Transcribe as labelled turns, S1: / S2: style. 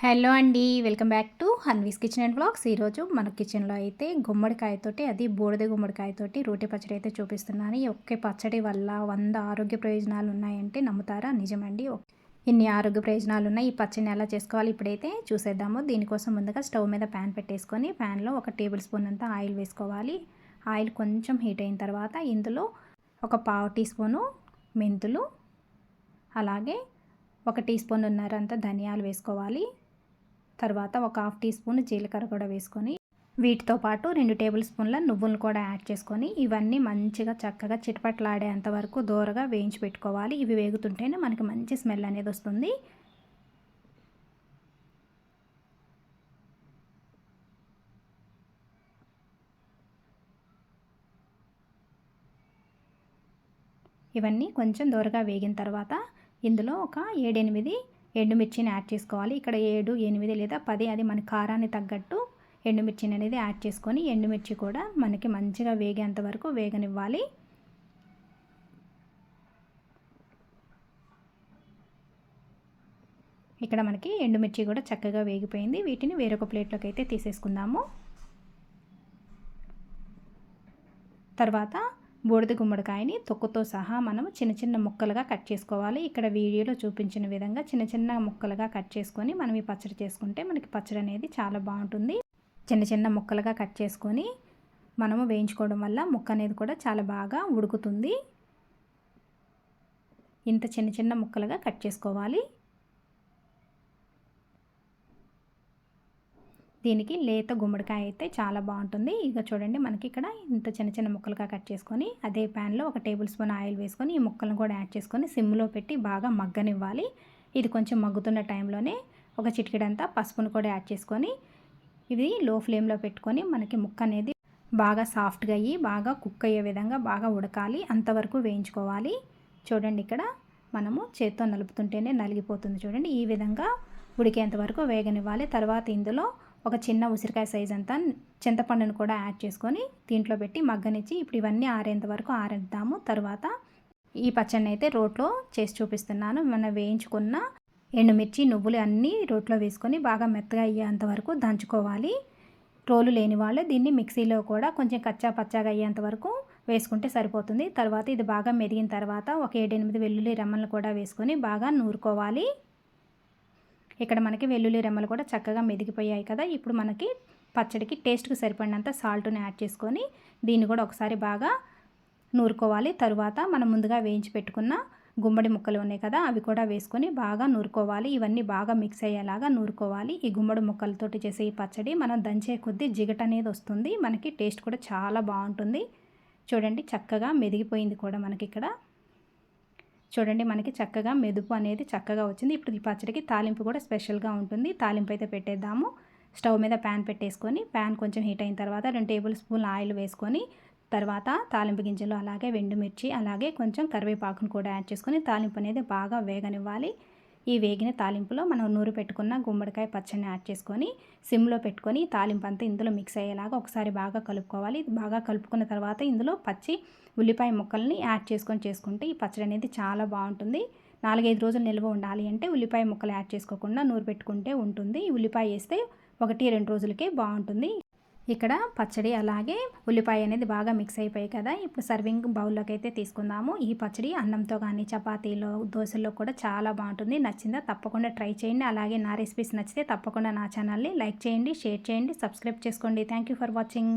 S1: Hello అండి welcome back to Hanvi's kitchen and blogs ఈరోజు మన కిచెన్లో అయితే గుమ్మడికాయతోటి అది బూడిద గుమ్మడికాయతోటి రోటి పచ్చడి అయితే చూపిస్తున్నాను. ఈ ఒకే పచ్చడి వల్ల వంద ఆరోగ్య ప్రయోజనాలు ఉన్నాయంటే నమ్ముతారా? నిజమండి ఇన్ని ఆరోగ్య ప్రయోజనాలు ఉన్నాయి? ఈ పచ్చడిని ఎలా చేసుకోవాలి? ఇప్పుడైతే చూసేద్దాము. దీనికోసం ముందుగా స్టవ్ మీద ప్యాన్ పెట్టేసుకొని ప్యాన్లో ఒక టేబుల్ స్పూన్ అంతా ఆయిల్ వేసుకోవాలి. ఆయిల్ కొంచెం హీట్ అయిన తర్వాత ఇందులో ఒక పావు టీ స్పూను మెంతులు అలాగే ఒక టీ స్పూన్ ఉన్నారంతా ధనియాలు వేసుకోవాలి. తర్వాత ఒక హాఫ్ టీ స్పూన్ జీలకర్ర కూడా వేసుకొని వీటితో పాటు రెండు టేబుల్ స్పూన్ల నువ్వులను కూడా యాడ్ చేసుకొని ఇవన్నీ మంచిగా చక్కగా చిటపట్లాడేంత వరకు దూరగా వేయించి పెట్టుకోవాలి. ఇవి వేగుతుంటేనే మనకి మంచి స్మెల్ అనేది వస్తుంది. ఇవన్నీ కొంచెం దూరగా వేగిన తర్వాత ఇందులో ఒక ఏడెనిమిది ఎండుమిర్చిని యాడ్ చేసుకోవాలి. ఇక్కడ ఏడు ఎనిమిది లేదా పది అది మన కారాన్ని తగ్గట్టు ఎండుమిర్చిని అనేది యాడ్ చేసుకొని ఎండుమిర్చి కూడా మనకి మంచిగా వేగేంత వరకు వేగనివ్వాలి. ఇక్కడ మనకి ఎండుమిర్చి కూడా చక్కగా వేగిపోయింది. వీటిని వేరొక ప్లేట్లోకి అయితే తీసేసుకుందాము. తర్వాత బూడిద గుమ్మడికాయని తొక్కుతో సహా మనం చిన్న చిన్న ముక్కలుగా కట్ చేసుకోవాలి. ఇక్కడ వీడియోలో చూపించిన విధంగా చిన్న చిన్న ముక్కలుగా కట్ చేసుకొని మనం ఈ పచ్చడి చేసుకుంటే మనకి పచ్చడి అనేది చాలా బాగుంటుంది. చిన్న చిన్న ముక్కలుగా కట్ చేసుకొని మనము వేయించుకోవడం వల్ల ముక్క అనేది కూడా చాలా బాగా ఉడుకుతుంది. ఇంత చిన్న చిన్న ముక్కలుగా కట్ చేసుకోవాలి. దీనికి లేత గుమ్మడికాయ అయితే చాలా బాగుంటుంది. ఇక చూడండి మనకి ఇక్కడ ఇంత చిన్న చిన్న ముక్కలుగా కట్ చేసుకొని అదే ప్యాన్లో ఒక టేబుల్ స్పూన్ ఆయిల్ వేసుకొని ఈ ముక్కలను కూడా యాడ్ చేసుకొని సిమ్లో పెట్టి బాగా మగ్గనివ్వాలి. ఇది కొంచెం మగ్గుతున్న టైంలోనే ఒక చిటికెడంతా పసుపును కూడా యాడ్ చేసుకొని ఇది లో ఫ్లేమ్లో పెట్టుకొని మనకి ముక్క అనేది బాగా సాఫ్ట్గా అయ్యి బాగా కుక్ అయ్యే విధంగా బాగా ఉడకాలి అంతవరకు వేయించుకోవాలి. చూడండి ఇక్కడ మనము చేత్తో నలుపుతుంటేనే నలిగిపోతుంది చూడండి. ఈ విధంగా ఉడికేంత వరకు వేగనివ్వాలి. తర్వాత ఇందులో ఒక చిన్న ఉసిరికాయ సైజ్ అంతా చింతపండును కూడా యాడ్ చేసుకొని దీంట్లో పెట్టి మగ్గనిచ్చి ఇప్పుడు ఇవన్నీ ఆరేంత వరకు ఆరేద్దాము. తర్వాత ఈ పచ్చడిని అయితే రోట్లో చేసి చూపిస్తున్నాను. మనం వేయించుకున్న ఎండుమిర్చి నువ్వులు అన్నీ రోట్లో వేసుకొని బాగా మెత్తగా అయ్యేంత వరకు దంచుకోవాలి. రోలు లేని వాళ్ళు దీన్ని మిక్సీలో కూడా కొంచెం కచ్చా పచ్చాగా అయ్యేంత వరకు వేసుకుంటే సరిపోతుంది. తర్వాత ఇది బాగా మెదిగిన తర్వాత ఒక ఏడెనిమిది వెల్లుల్లి రెమ్మలను కూడా వేసుకొని బాగా నూరుకోవాలి. ఇక్కడ మనకి వెల్లుల్లి రెమ్మలు కూడా చక్కగా మెదిగిపోయాయి కదా. ఇప్పుడు మనకి పచ్చడికి టేస్ట్కి సరిపడినంత సాల్ట్ని యాడ్ చేసుకొని దీన్ని కూడా ఒకసారి బాగా నూరుకోవాలి. తరువాత మనం ముందుగా వేయించి పెట్టుకున్న గుమ్మడి ముక్కలు ఉన్నాయి కదా అవి కూడా వేసుకొని బాగా నూరుకోవాలి. ఇవన్నీ బాగా మిక్స్ అయ్యేలాగా నూరుకోవాలి. ఈ గుమ్మడి ముక్కలతోటి చేసే ఈ పచ్చడి మనం దంచే కొద్దీ జిగట అనేది వస్తుంది. మనకి టేస్ట్ కూడా చాలా బాగుంటుంది. చూడండి చక్కగా మెదిగిపోయింది కూడా మనకి ఇక్కడ. చూడండి మనకి చక్కగా మెదుపు అనేది చక్కగా వచ్చింది. ఇప్పుడు ఈ పచ్చడికి తాలింపు కూడా స్పెషల్గా ఉంటుంది. తాలింపు అయితే పెట్టేద్దాము. స్టవ్ మీద ప్యాన్ పెట్టేసుకొని ప్యాన్ కొంచెం హీట్ అయిన తర్వాత రెండు టేబుల్ స్పూన్ ఆయిల్ వేసుకొని తర్వాత తాలింపు గింజలు అలాగే వెండుమిర్చి అలాగే కొంచెం కరివేపాకును కూడా యాడ్ చేసుకొని తాలింపు అనేది బాగా వేగనివ్వాలి. ఈ వేగిన తాలింపులో మనం నూరు పెట్టుకున్న గుమ్మడికాయ పచ్చడిని యాడ్ చేసుకొని సిమ్లో పెట్టుకొని తాలింపు అంతా ఇందులో మిక్స్ అయ్యేలాగా ఒకసారి బాగా కలుపుకోవాలి. బాగా కలుపుకున్న తర్వాత ఇందులో పచ్చి ఉల్లిపాయ ముక్కల్ని యాడ్ చేసుకొని చేసుకుంటే ఈ పచ్చడి అనేది చాలా బాగుంటుంది. నాలుగైదు రోజులు నిల్వ ఉండాలి అంటే ఉల్లిపాయ ముక్కలు యాడ్ చేసుకోకుండా నూరు పెట్టుకుంటే ఉంటుంది. ఉల్లిపాయ వేస్తే ఒకటి రెండు రోజులకే బాగుంటుంది. ఇక్కడ పచ్చడి అలాగే ఉల్లిపాయ అనేది బాగా మిక్స్ అయిపోయాయి కదా. ఇప్పుడు సర్వింగ్ బౌల్లోకి అయితే తీసుకుందాము. ఈ పచ్చడి అన్నంతో కానీ చపాతీలో దోశల్లో కూడా చాలా బాగుంటుంది. నచ్చిందా తప్పకుండా ట్రై చేయండి. అలాగే నా రెసిపీస్ నచ్చితే తప్పకుండా నా ఛానల్ని లైక్ చేయండి షేర్ చేయండి సబ్స్క్రైబ్ చేసుకోండి. Thank for watching